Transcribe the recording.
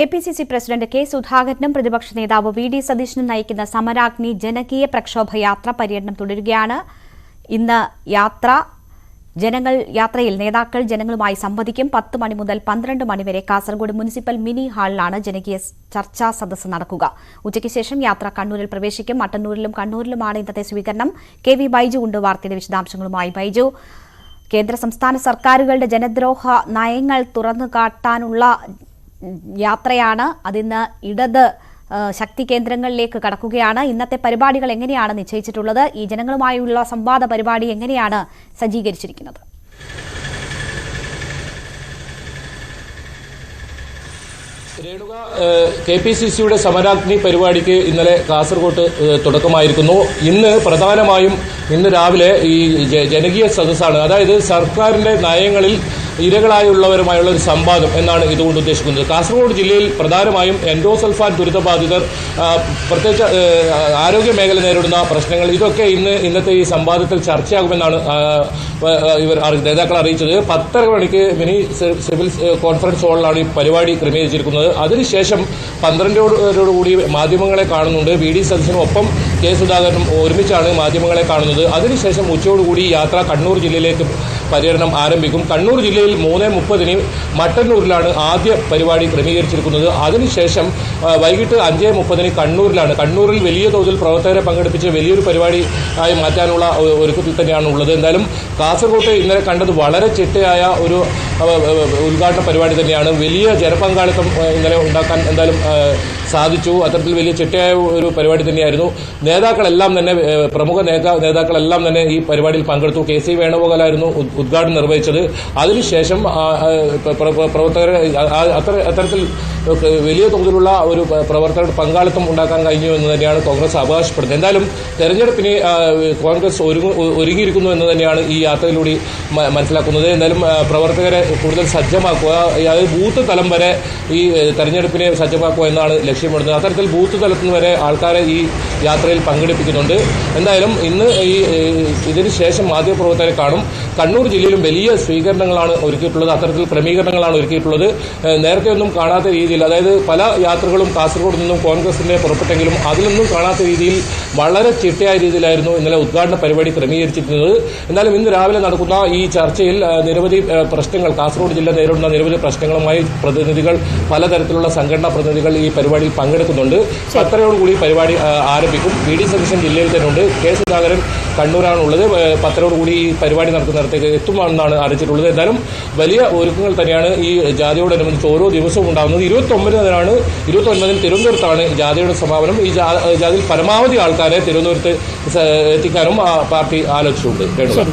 K P C C president K സുധാകരനും പ്രതിപക്ഷ നേതാവ് വി ഡി സതീശനും നയിക്കുന്ന സമരാഗ്നി ജനകീയ പ്രക്ഷോഭയാത്ര പര്യടനം തുടരുകയാണ്. ഇന്ന് യാത്ര ജനങ്ങൾ യാത്രയിൽ നേതാക്കൾ ജനങ്ങളുമായി സംവദിക്കും. പത്ത് മണി മുതൽ പന്ത്രണ്ട് മണിവരെ കാസർഗോഡ് മുനിസിപ്പൽ മിനി ഹാളിലാണ് ജനകീയ ചർച്ചാ സദസ്സ് നടക്കുക. ഉച്ചയ്ക്ക് ശേഷം യാത്ര കണ്ണൂരിൽ പ്രവേശിക്കും. മട്ടന്നൂരിലും കണ്ണൂരിലുമാണ് ഇന്നത്തെ സ്വീകരണം. കെ വി ബൈജു ഉണ്ട് വാർത്തയുടെ വിശദാംശങ്ങളുമായി ബൈജു. കേന്ദ്ര സംസ്ഥാന സർക്കാരുകളുടെ ജനദ്രോഹ നയങ്ങൾ തുറന്നു കാട്ടാനുള്ള യാത്രയാണ്. അതിന്ന് ഇടത് ശക്തി കേന്ദ്രങ്ങളിലേക്ക് കടക്കുകയാണ്. ഇന്നത്തെ പരിപാടികൾ എങ്ങനെയാണ് നിശ്ചയിച്ചിട്ടുള്ളത്? ഈ ജനങ്ങളുമായുള്ള സംവാദ പരിപാടി എങ്ങനെയാണ് സജ്ജീകരിച്ചിരിക്കുന്നത്? രേണുക കെ പി സി സിയുടെ സമരാഗ്നി പരിപാടിക്ക് ഇന്നലെ കാസർഗോട്ട് തുടക്കമായിരിക്കുന്നു ഇന്ന് പ്രധാനമായും ഇന്ന് രാവിലെ ഈ ജനകീയ സദസ്സാണ്. അതായത് സർക്കാരിന്റെ നയങ്ങളിൽ ഇരകളായുള്ളവരുമായുള്ള ഒരു സംവാദം എന്നാണ് ഇതുകൊണ്ട് ഉദ്ദേശിക്കുന്നത്. കാസർഗോഡ് ജില്ലയിൽ പ്രധാനമായും എൻഡോസൾഫാൻ ദുരിതബാധിതർ പ്രത്യേകിച്ച് ആരോഗ്യ മേഖല നേരിടുന്ന പ്രശ്നങ്ങൾ ഇതൊക്കെ ഇന്ന് ഇന്നത്തെ ഈ സംവാദത്തിൽ ചർച്ചയാകുമെന്നാണ് ഇവർ നേതാക്കൾ അറിയിച്ചത്. പത്തര മണിക്ക് മിനി സിവിൽ കോൺഫറൻസ് ഹാളിലാണ് ഈ പരിപാടി ക്രമീകരിച്ചിരിക്കുന്നത്. അതിനുശേഷം പന്ത്രണ്ടോടുകൂടി മാധ്യമങ്ങളെ കാണുന്നുണ്ട്. വി ഡി സദസ്സിനൊപ്പം കെ സുധാകരനും ഒരുമിച്ചാണ് മാധ്യമങ്ങളെ കാണുന്നത്. അതിനുശേഷം ഉച്ചയോടുകൂടി യാത്ര കണ്ണൂർ ജില്ലയിലേക്ക് പര്യടനം ആരംഭിക്കും. കണ്ണൂർ ജില്ലയിൽ മൂന്ന് മുപ്പതിന് മട്ടന്നൂരിലാണ് ആദ്യ പരിപാടി ക്രമീകരിച്ചിരിക്കുന്നത്. അതിനുശേഷം വൈകിട്ട് അഞ്ച് മുപ്പതിന് കണ്ണൂരിലാണ്. കണ്ണൂരിൽ വലിയ തോതിൽ പ്രവർത്തകരെ പങ്കെടുപ്പിച്ച് വലിയൊരു പരിപാടി ആയി മാറ്റാനുള്ള ഒരുക്കത്തിൽ തന്നെയാണ് ഉള്ളത് എന്തായാലും കാസർഗോട്ട് ഇന്നലെ കണ്ടത് വളരെ ചിട്ടയായ ഒരു ഉദ്ഘാടന പരിപാടി തന്നെയാണ്. വലിയ ജനപങ്കാളിത്തം ഇന്നലെ ഉണ്ടാക്കാൻ എന്തായാലും സാധിച്ചു. അത്തരത്തിൽ വലിയ ചിട്ടയായ ഒരു പരിപാടി തന്നെയായിരുന്നു. നേതാക്കളെല്ലാം തന്നെ പ്രമുഖ നേതാ നേതാക്കളെല്ലാം തന്നെ ഈ പരിപാടിയിൽ പങ്കെടുത്തു. കെ സി വേണുഗോപാലായിരുന്നു ഉദ്ഘാടനം നിർവഹിച്ചത്. അതിനുശേഷം ആ, ആ, പ്ര- പ്ര- പ്രവർത്തകരെ അത്ര അത്തരത്തിൽ വലിയ തോതിലുള്ള ഒരു പ്രവർത്തകരുടെ പങ്കാളിത്തം ഉണ്ടാക്കാൻ കഴിഞ്ഞു എന്ന് തന്നെയാണ് കോൺഗ്രസ് അവകാശപ്പെടുന്നത്. എന്തായാലും തെരഞ്ഞെടുപ്പിന് കോൺഗ്രസ് ഒരുങ്ങിയിരിക്കുന്നു എന്ന് തന്നെയാണ് ഈ യാത്രയിലൂടെ മനസ്സിലാക്കുന്നത്. എന്തായാലും പ്രവർത്തകരെ കൂടുതൽ സജ്ജമാക്കുക അതായത് ബൂത്ത് തലം വരെ ഈ തെരഞ്ഞെടുപ്പിനെ സജ്ജമാക്കുക എന്നാണ് ലക്ഷ്യമിടുന്നത്. അത്തരത്തിൽ ബൂത്ത് തലത്തിൽ വരെ ആൾക്കാരെ ഈ യാത്രയിൽ പങ്കെടുപ്പിക്കുന്നുണ്ട്. എന്തായാലും ഇന്ന് ഈ ഇതിനുശേഷം ഇതിന് ശേഷം മാധ്യമപ്രവർത്തകരെ കാണും. കണ്ണൂർ ജില്ലയിലും വലിയ സ്വീകരണങ്ങളാണ് ഒരുക്കിയിട്ടുള്ളത്. അത്തരത്തിൽ ക്രമീകരണങ്ങളാണ് ഒരുക്കിയിട്ടുള്ളത്. നേരത്തെ ഒന്നും കാണാത്ത രീതിയിൽ അതായത് പല യാത്രകളും കാസർഗോഡ് നിന്നും കോൺഗ്രസിന്റെ പുറപ്പെട്ടെങ്കിലും അതിലൊന്നും കാണാത്ത രീതിയിൽ വളരെ ചിട്ടയായ രീതിയിലായിരുന്നു ഇന്നലെ ഉദ്ഘാടന പരിപാടി ക്രമീകരിച്ചിരുന്നത്. എന്നാലും ഇന്ന് രാവിലെ നടക്കുന്ന ഈ ചർച്ചയിൽ നിരവധി പ്രശ്നങ്ങൾ കാസർഗോഡ് ജില്ല നേരിടുന്ന നിരവധി പ്രശ്നങ്ങളുമായി പ്രതിനിധികൾ പലതരത്തിലുള്ള സംഘടനാ പ്രതിനിധികൾ ഈ പരിപാടിയിൽ പങ്കെടുക്കുന്നുണ്ട്. പത്തരയോടുകൂടി പരിപാടി ആരംഭിക്കും. വി ഡി സതീശൻ ജില്ലയിൽ തന്നെ ഉണ്ട്. കെ സുധാകരൻ കണ്ണൂരാണുള്ളത് പത്രയോടുകൂടി പത്തരയോടുകൂടി ഈ പരിപാടി നടക്കുന്നിടത്തേക്ക് എത്തുമെന്നാണ് അറിയിച്ചിട്ടുള്ളത്. എന്നാലും വലിയ ഒരുക്കങ്ങൾ തന്നെയാണ് ഈ ജാഥയോടനുബന്ധിച്ച് ഓരോ ദിവസവും ഉണ്ടാകുന്നത്. ഇരുപത്തി ഒമ്പതിനാണ് ഇരുപത്തി ഒൻപതിന് തിരുവനന്തപുരത്താണ് ജാതിയുടെ ജാഥയുടെ സമാപനം. ഈ ജാതിയിൽ ജാഥയിൽ പരമാവധി ആൾക്കാരെ തിരുവനന്തപുരത്ത് എത്തിക്കാനും പാർട്ടി ആലോചിച്ചിട്ടുണ്ട്. ശരി